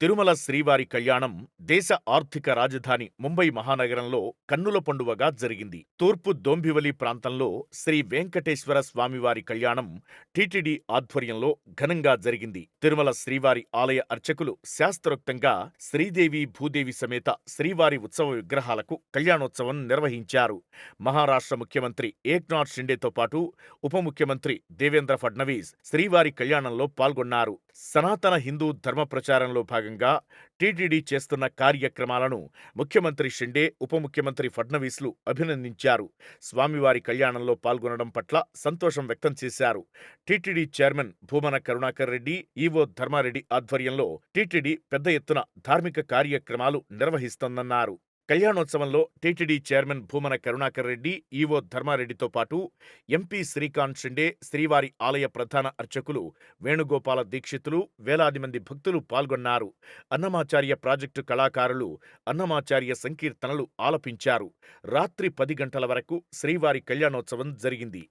తిరుమల శ్రీవారి కళ్యాణం దేశ ఆర్థిక రాజధాని ముంబై మహానగరంలో కన్నుల పండువగా జరిగింది. తూర్పు దోంబివలి ప్రాంతంలో శ్రీ వెంకటేశ్వర స్వామివారి కళ్యాణం టీటీడీ ఆధ్వర్యంలో ఘనంగా జరిగింది. తిరుమల శ్రీవారి ఆలయ అర్చకులు శాస్త్రోక్తంగా శ్రీదేవి భూదేవి సమేత శ్రీవారి ఉత్సవ విగ్రహాలకు కళ్యాణోత్సవం నిర్వహించారు. మహారాష్ట్ర ముఖ్యమంత్రి ఏక్నాథ్ షిండేతో పాటు ఉప ముఖ్యమంత్రి దేవేంద్ర ఫడ్నవీస్ శ్రీవారి కళ్యాణంలో పాల్గొన్నారు. సనాతన హిందూ ధర్మ ప్రచారంలో భాగంగా టీటీడీ చేస్తున్న కార్యక్రమాలను ముఖ్యమంత్రి షిండే, ఉప ముఖ్యమంత్రి ఫడ్నవీస్లు అభినందించారు. స్వామివారి కళ్యాణంలో పాల్గొనడం పట్ల సంతోషం వ్యక్తం చేశారు. TTD chairman Bhumana Karunakar Reddy, EO Dharmareddy ఆధ్వర్యంలో టీటీడీ పెద్ద ఎత్తున ధార్మిక కార్యక్రమాలు నిర్వహిస్తోందన్నారు. కళ్యాణోత్సవంలో TTD chairman Bhumana Karunakar Reddy, EO ధర్మారెడ్డితో పాటు ఎంపీ శ్రీకాంత్ షిండే, శ్రీవారి ఆలయ ప్రధాన అర్చకులు వేణుగోపాల దీక్షితులు, వేలాది మంది భక్తులు పాల్గొన్నారు. అన్నమాచార్య ప్రాజెక్టు కళాకారులు అన్నమాచార్య సంకీర్తనలు ఆలపించారు. రాత్రి పది గంటల వరకు శ్రీవారి కళ్యాణోత్సవం జరిగింది.